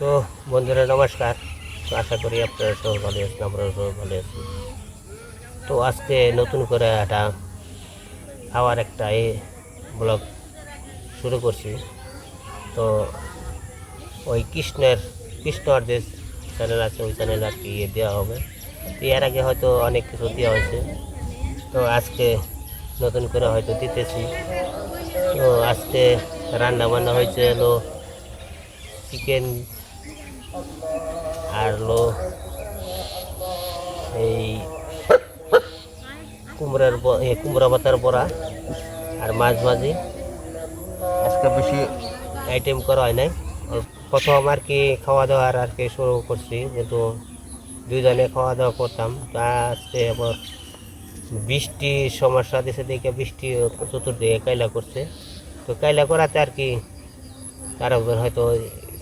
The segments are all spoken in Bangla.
তো বন্ধুরা, নমস্কার। তো আশা করি আপনারা সব ভালো আছেন আমরা সব ভালো আছি। তো আজকে নতুন করে একটা খাওয়ার একটা এ ব্লগ শুরু করছি। তো ওই কৃষ্ণের কৃষ্ণর যে চ্যানেল আছে, ওই চ্যানেল আর কি দেওয়া হবে। এর আগে হয়তো অনেক কিছু দেওয়া হয়েছে। তো আজকে নতুন করে হয়তো দিতেছি। তো আজকে রান্না বান্না হয়েছে হলো চিকেন আর হলো এই কুমড়ার কুমড়া পাতার বড়া আর মাছ ভাজি। আজকে বেশি আইটেম করা হয় নাই। প্রথম আর কি খাওয়া দাওয়ার আর কি শুরু করছি, যেহেতু দুইজনে খাওয়া দাওয়া করতাম। তা আজকে আবার বৃষ্টি সমস্যা দিছে দেখে বৃষ্টি চতুর্দিকে কাইলা করছে। তো কাইলা করাতে আর কি তার হয়তো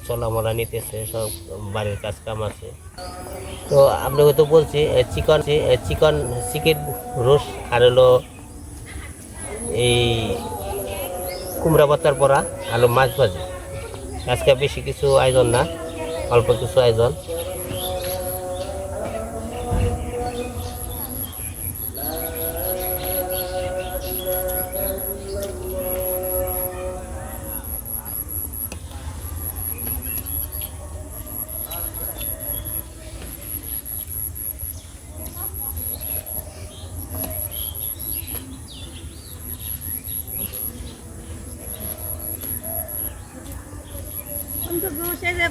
চলামলা নিতেছে, সব বাড়ির কাজ কাম আছে। তো আপনাকে তো বলছি চিকন চিকন চিকেন রোস আর হলো এই কুমড়া পাতার পরা আলু মাছ ভাজি। আজকে বেশি কিছু আয়োজন না, অল্প কিছু আয়োজন।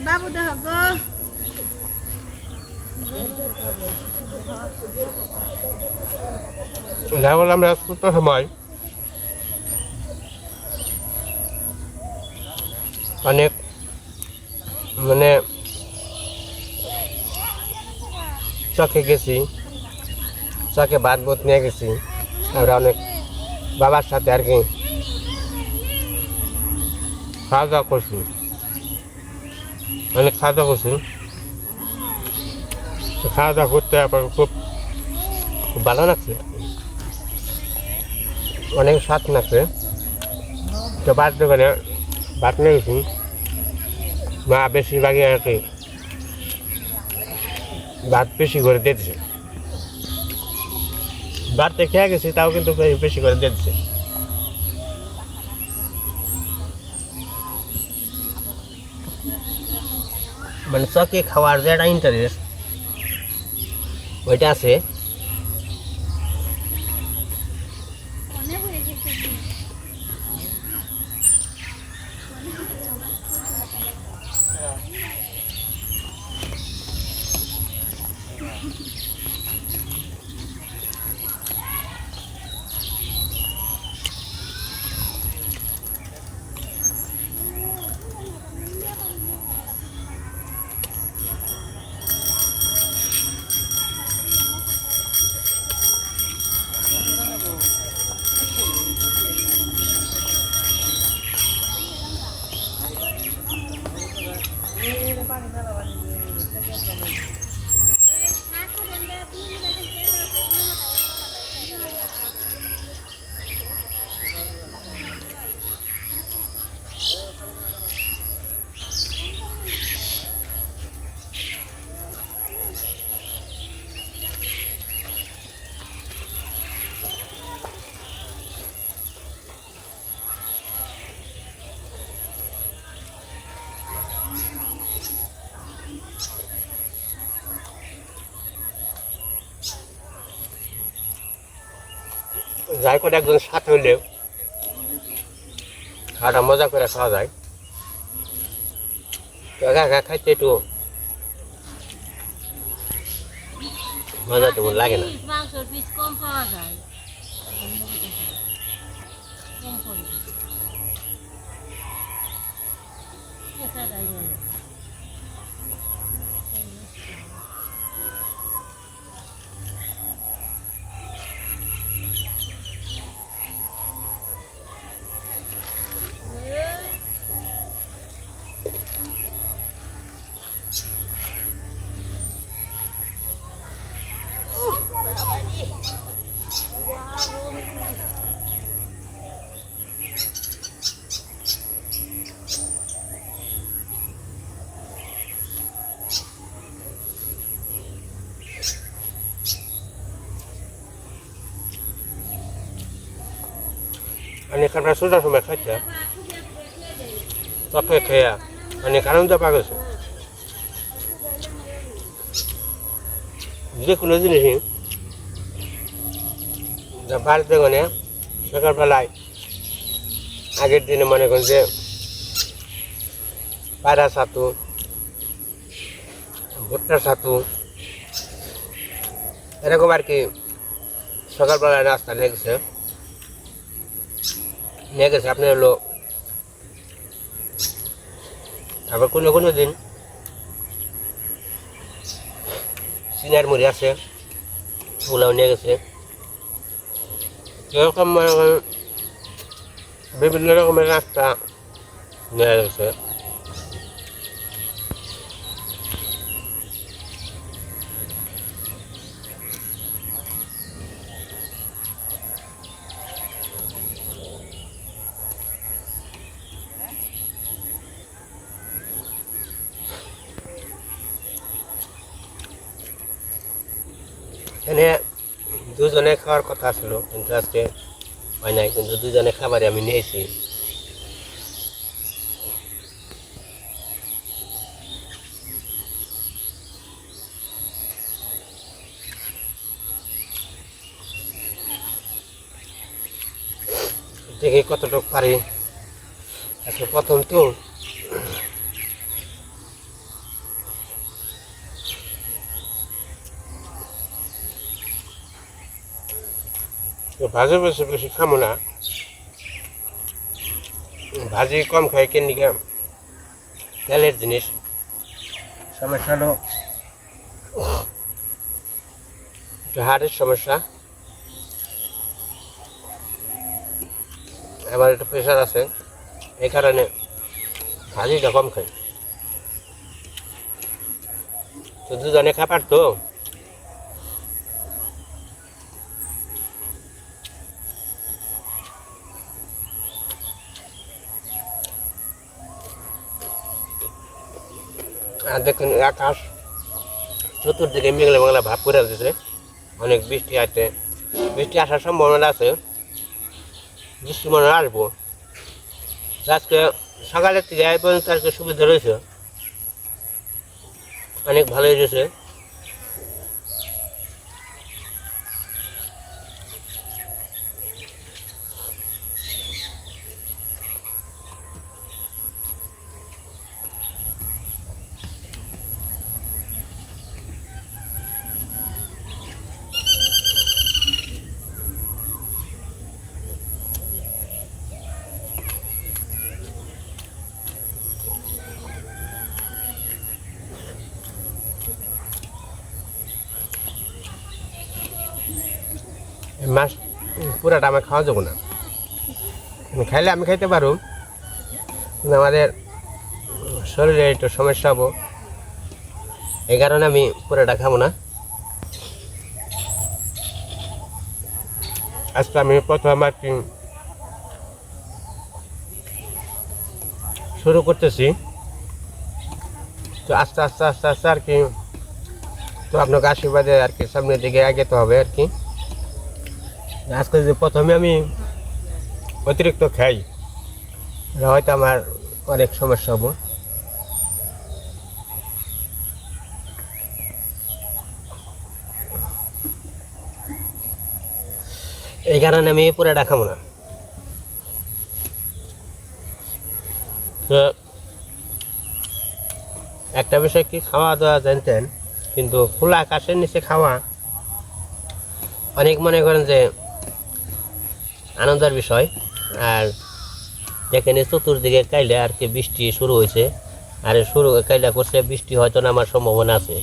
Gue saya babu dah go. যা সময় অনেক মানে চকে গেছি, চকে ভাত বোত নিয়ে গেছি। আমরা অনেক বাবার সাথে আর কি। খাওয়া দাওয়া করছি। অনেক খাওয়া দাওয়া করছি। তো খাওয়া দাওয়া করতে আবার খুব খুব ভালো লাগছে। অনেক স্বাদ লাগছে। তো ভাত দোকানে ভাত নিয়ে গেছি। মা বেশিরভাগই আর কি ভাত বেশি করে দিতেছে ভাতটা খেয়ে গেছি, তাও কিন্তু বেশি করে দিতেছে মানে চকে খাওয়ার যে একটা ইন্টারেস্ট ওইটা আছে। যাই করে একজন সাথে হইলে খাওয়াটা মজা করে খাওয়া যায় তো একা একা খাইতে একটু মজা তেমন লাগে না মাংসের অনেক আমরা সোজা সময় খাইতাম তখন খেয়া অনেক আনন্দ পা छ যে কোনো জিনিসই বাড়িতে গনে সকালবেলায় আগের দিনে মনে করেন যে পায়রা ছাতু ভুট্টার ছাতু এরকম আর কি সকালবেলায় নাস্তা লেগেছে নিয়ে গেছে, আপনি হলো আবার কোনো কোনো দিন চিনার মুড়ি আছে ওগুলাও নিয়ে গেছে। এরকম মনে বিভিন্ন রকমের রাস্তা নিয়ে গেছে। দুজনে খাওয়ার কথা ছিল কিন্তু আজকে হয় নাই, কিন্তু দুজনে খাবারই আমি নিয়েছি। দেখি কতটুকু পারি। আজকে প্রথম তো ভাজি বেশি বেশি খামো না। ভাজি কম খাই, কেন তেলের জিনিস। সমস্যা হলো হাড়ের সমস্যা। আমার একটু প্রেশার আছে, এই কারণে ভাজিটা কম খাই। তো দুজনে খাবার তো? আর দেখুন আকাশ চতুর্দিকে মেঘলা মেঘলা ভাব করে দিতে অনেক বৃষ্টি আছে বৃষ্টি আসার সম্ভাবনা আছে। বৃষ্টি মনে আসব। আজকে সকালের থেকে পর্যন্ত আজকে সুবিধা রয়েছে। অনেক ভালোই রয়েছে। মাছ, পুরাটা আমার খাওয়া যাব না। খাইলে আমি খাইতে পারো আমাদের শরীরে একটু সমস্যা হব। এই কারণে আমি পুরাটা খাব না। আজকে আমি প্রথম কি শুরু করতেছি। তো আস্তে আস্তে আস্তে আস্তে আর কি তো আপনাকে আশীর্বাদে আর কি সামনের দিকে এগোতে হবে আর কি। আজকে যে প্রথমে আমি অতিরিক্ত খাই হয়তো আমার অনেক সমস্যা হব। এই কারণে আমি পুরাটা খাব না। একটা বিষয় কি, খাওয়া দাওয়া জানতেন, কিন্তু খোলা আকাশের নিচে খাওয়া, অনেক মনে করেন যে আনন্দের বিষয়। আর যেখানে চতুর্দিকে কাইলে আর কি বৃষ্টি শুরু হয়েছে। আর শুরু, কাইলা করছে বৃষ্টি হয়তো নামার সম্ভাবনা আছে,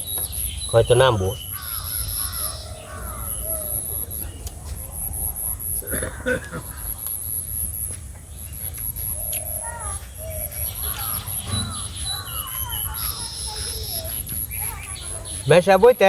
হয়তো নামবো। মেশা বইতে?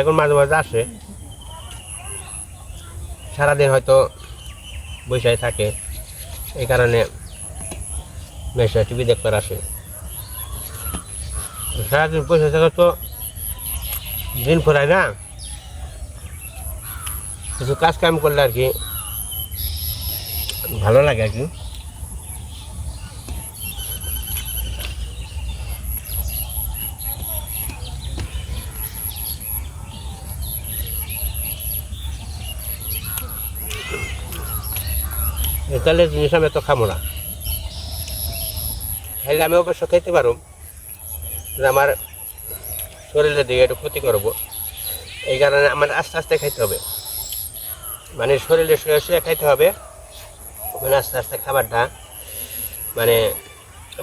এখন মাঝে মাঝে আসে। সারাদিন হয়তো বৈশাখ থাকে। এই কারণে মেশা টিভি দেখবার আসে। সারাদিন বসে থাকা তো দিন ফুরায় না। কিছু কাজ কাম করলে আর কি ভালো লাগে আর কি। তাহলে জিনিস আমি এত খাব না। খাইলে আমি অবশ্য খাইতে পারো আমার শরীরের দিকে একটু ক্ষতি করব। এই কারণে আমার আস্তে আস্তে খাইতে হবে। মানে শরীরে শুয়ে শুয়ে খাইতে হবে মানে আস্তে আস্তে খাবারটা মানে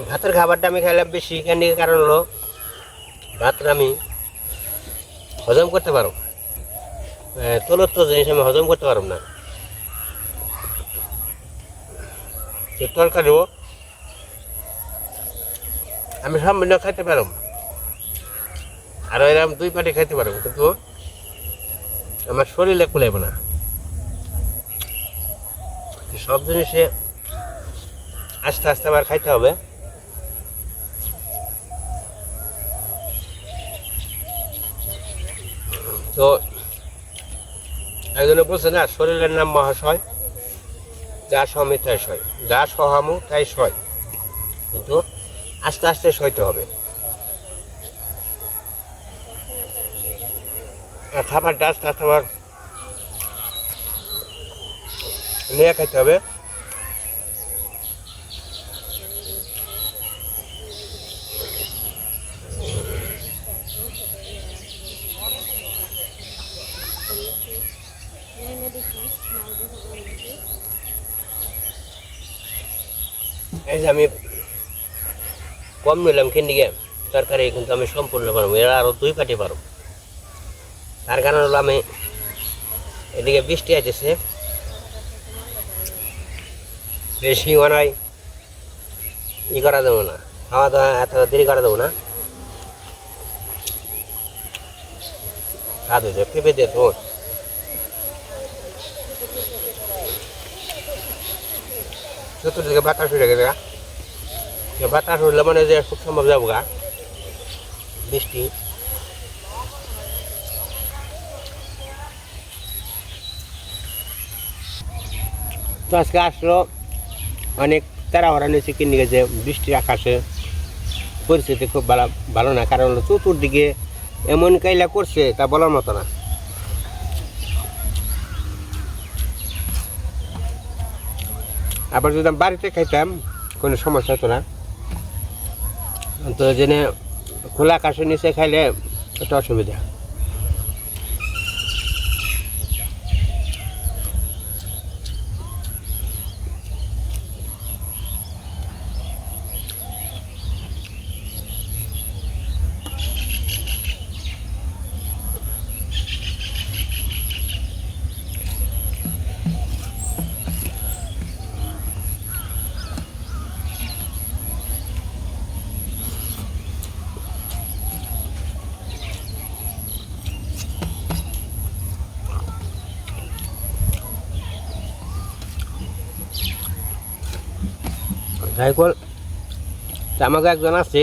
ভাতের খাবারটা আমি খাইলাম বেশি কেন কারণ হলো ভাতটা আমি হজম করতে পারো তোলোর তো জিনিস আমি হজম করতে পারব না। তো তরকারিও আমি সামান্য খাইতে পারব আর এরকম দুই পাটি খাইতে পারব কিন্তু আমার শরীরে কুলাইব না। সব জিনিসে আস্তে আস্তে আবার খাইতে হবে। তো একজনে বলছে না, শরীরের নাম মহাশয়। যা সহমে তাই সয়। যা সহামু তাই সয়। কিন্তু আস্তে আস্তে সইতে হবে। খাবার ডাস্ট আস্তে আবার নিয়ে খাইতে হবে। যে আমি কম নিলাম কিনদিকে তরকারি কিন্তু আমি সম্পূর্ণ পারব এরা আরও দুই পাটি পারব। তার কারণ হলো আমি এদিকে বৃষ্টি আসছে বেশি মনে ই করা দেবো না। খাওয়া দাওয়া এত দেরি করা দেবো না। খাওয়া দেবো পেঁপে দিয়ে তো। চতুর্দিকে বাতাস উঠে গেছে বাতাস উঠলে মানে যে খুব সম্ভব যাব গা বৃষ্টি। তো আজকে আসলো অনেক তাড়াহড়া নিয়েছে কিনে গেছে, বৃষ্টির আকাশে। পরিস্থিতি খুব ভালো ভালো না, কারণ হলো চতুর্দিকে এমন কাইলা করছে, তা বলার মতো না। আবার যদি বাড়িতে খাইতাম, কোনো সমস্যা হতো না। তো জেনে খোলা আকাশের নিচে খাইলে একটা অসুবিধা। তা আমাকে একজন আছে,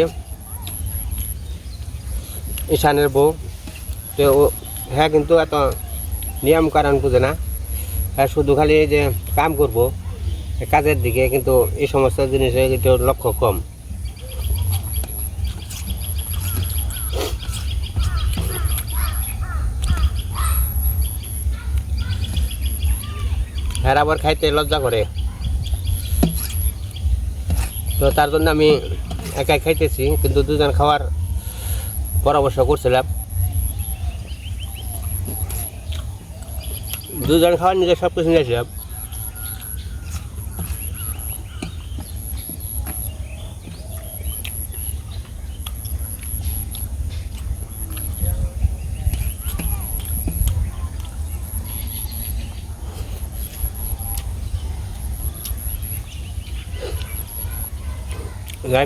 ঈশানের বউ। তো হ্যাঁ কিন্তু এত নিয়ম কারণ বুঝে না। হ্যাঁ শুধু খালি যে কাম করব কাজের দিকে, কিন্তু এই সমস্ত জিনিসে কিন্তু লক্ষ্য কম। হ্যাঁ আবার খাইতে লজ্জা করে। তো তার জন্য আমি একাই খাইতেছি, কিন্তু দুজন খাওয়ার পরামর্শ করছিলাম। দুজন খাওয়ার নিজে সব কিছু নিয়েছিলাম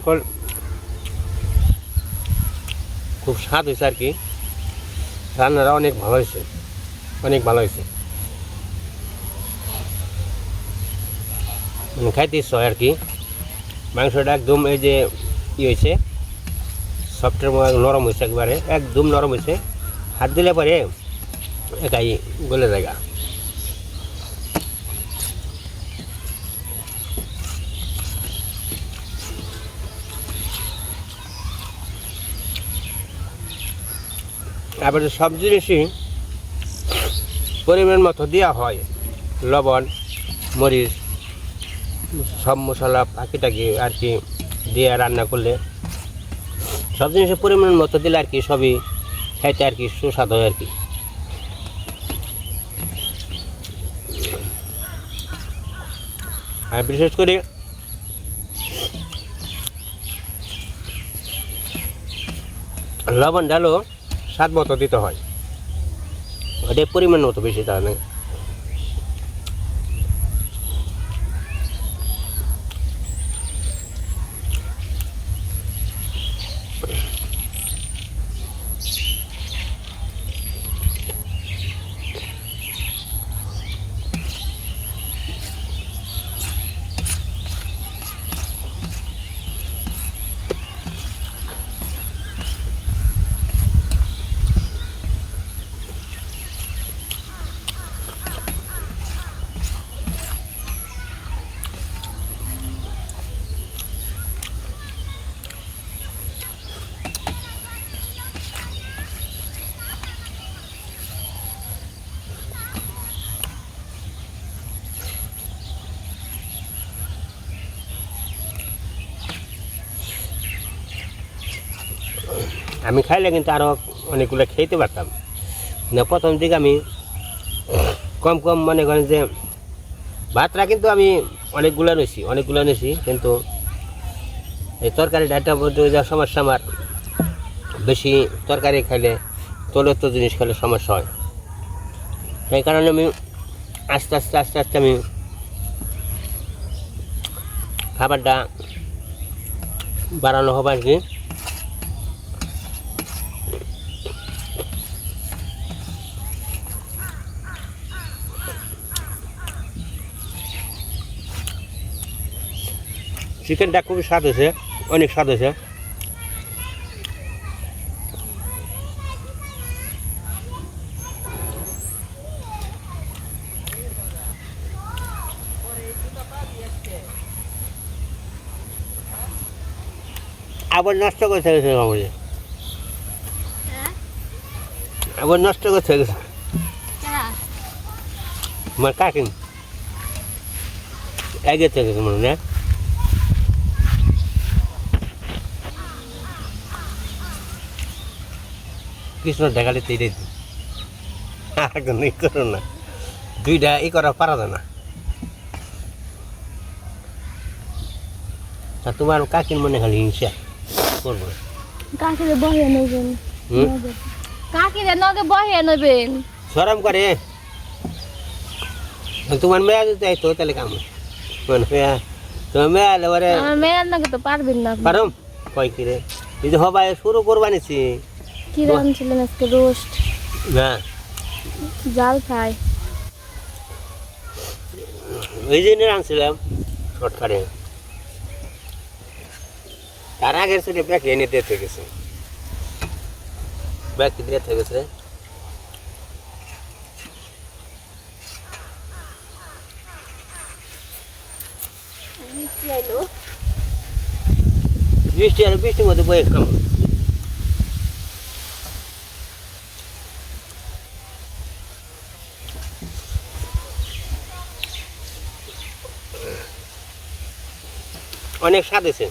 কর খুব স্বাদ হয়েছে আর কি। রান্নাটা অনেক ভালো হয়েছে, অনেক ভালো হয়েছে। মানে খাইতে ইচ্ছা হয় আর কি। মাংসটা একদম এই যে ই হয়েছে সফটের নরম হয়েছে একবারে, একদম নরম হয়েছে। হাত দিলে পরে একাই গলে জায়গা তারপরে সব জিনিসই পরিমাণ মতো দেওয়া হয়। লবণ, মরিচ, সব মশলা পাখিটাকে আর কি দিয়ে রান্না করলে সব জিনিসের পরিমাণ মতো দিলে আর কি সবই খাইতে আর কি সুস্বাদ হয় আর কি। আর বিশেষ করে লবণ ডালও স্বাদ মতো দিতে হয়। ওটা পরিমাণ মতো বেশি তাহলে। আমি খাইলে কিন্তু আরও অনেকগুলো খেতে পারতাম। না, প্রথম দিকে আমি কম কম মনে করেন যে ভাতটা কিন্তু আমি অনেকগুলো নিয়েছি অনেকগুলো নিয়েছি কিন্তু এই তরকারি ডাটা মধ্যে যা সমস্যা আমার, বেশি তরকারি খাইলে তৈলত জিনিস খেলে সমস্যা হয়। সেই কারণে আমি আস্তে আস্তে আস্তে আস্তে আমি খাবারটা বাড়ানো হবে আর কি। চিকেনটা খুবই স্বাদ হয়েছে অনেক স্বাদ হয়েছে। আবার নষ্ট করতে গেছে আমাদের হ্যাঁ? আবার নষ্ট গেছে কেনা আমার কাকিন এগে থেকে মনে হয় কৃষ্ণ দেখালে তেড়ে দিই একদম ই করো না। দুইটা ই করা পারা যায় না। তা তোমার কাকিন মনে খালি হিংসা করব। কাকিরে নেবেন। কাকিরে নগে বহে নেবেন। সরম করে। তোমার মেয়া যদি আইতো তাহলে কাম মেয়া তোমার মেয়া এলে পরে মেয়ের নগে তো পারবেন না পারম? কয় কি রে? যদি হবাই শুরু করবানিছি কি রাঁধছিলেন আজকে রোস্ট হ্যাঁ জাল ফ্রাই ওই জন্য আনছিলাম শর্টকাটে তার আগের সেটা ব্যাগ এনে দিতে গেছে ব্যাগ দিতে গেছে বৃষ্টি আর বৃষ্টির মধ্যে বয়ে খাম অনেক স্বাদ হয়েছে।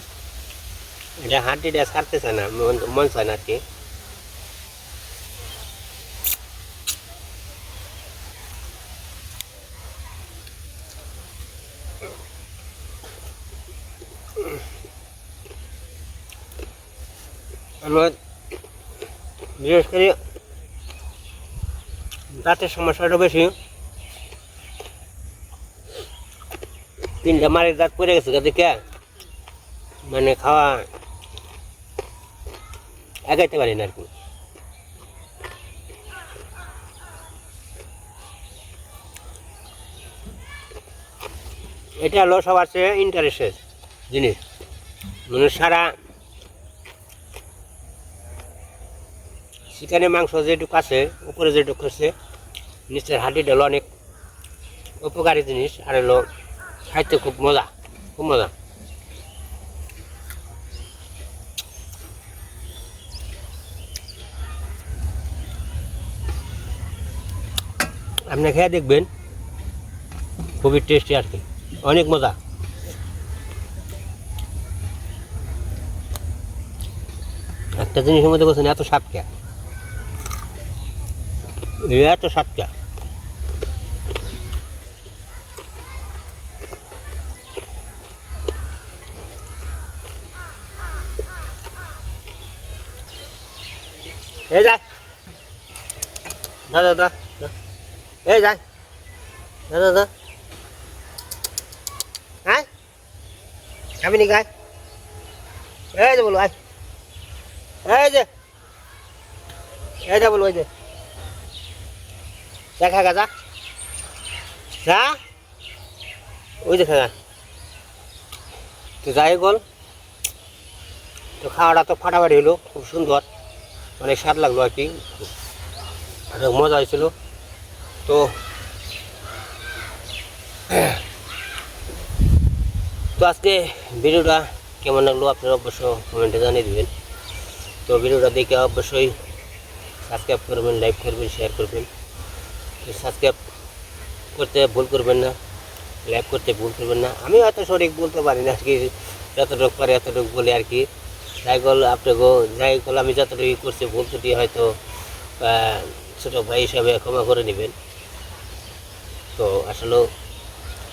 এটা হাঁটিটা ছাড়তেছে না, মন- মন চায় না কি। আমার বিশেষ করে দাঁতের সমস্যাটা বেশি। তিনটা মারের দাঁত পড়ে গেছে দেখে? মানে খাওয়া এগাইতে পারি না আর কি। এটা হলো সবার চেয়ে ইন্টারেস্টের জিনিস। মানে সারা চিকেনের মাংস যেটুকু আছে, উপরে যেটুকু আছে, নিচের হাড্ডিটা অনেক উপকারী জিনিস, আর হলো খাইতে খুব মজা খুব মজা। আপনি খেয়ে দেখবেন খুবই টেস্টি আর কি অনেক মজা একটা জিনিসের মধ্যে বলছেন এত সাতটা এত সাতটা এই যা দাদা দাদা এই যা দাদা দাদা হ্যাঁ খাবি নি গায় এই যে বলো আয় এই যে এই যে বলো ওই যে চা খা গা যা ওই যে খা তো যাই বল তো খাওয়াটা তো ফাটাফাটি হলো খুব সুন্দর অনেক স্বাদ লাগল আর কি মজা হয়েছিল তো তো আজকে ভিডিওটা কেমন লাগল আপনারা অবশ্য কমেন্টে জানিয়ে দেবেন। তো ভিডিওটা দেখে অবশ্যই সাবস্ক্রাইব করবেন, লাইক করবেন শেয়ার করবেন। সাবস্ক্রাইব করতে ভুল করবেন না, লাইক করতে ভুল করবেন না। আমি হয়তো সঠিক বলতে পারি না আর কি যতটুকু পারি এতটুকু বলি আর কি। যাই গল আপনাকেও যাই গল আমি যতটুকু করছি ভুল ত্রুটি হয়তো ছোটো ভাই হিসাবে ক্ষমা করে নেবেন। তো আসলে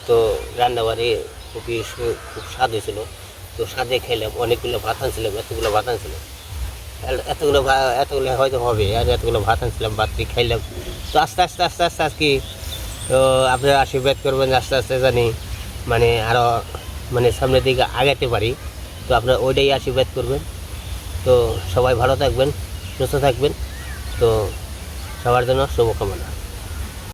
তো রান্নাবাড়ি খুবই খুব স্বাদ হয়েছিল। তো স্বাদে খেলাম অনেকগুলো ভাত আনছিলাম এতগুলো ভাত আনছিলাম এত- এতগুলো এতগুলো হয়তো হবে, আর এতগুলো ভাত আনছিলাম, ভাত দিয়ে খাইলাম। তো আস্তে আস্তে আস্তে আস্তে, আজকে, তো আপনারা আশীর্বাদ করবেন, আস্তে আস্তে জানি মানে আরও মানে সামনের দিকে আগাতে পারি। তো আপনারা ওইটাই আশীর্বাদ করবেন। তো সবাই ভালো থাকবেন, সুস্থ থাকবেন। তো সবার জন্য শুভকামনা।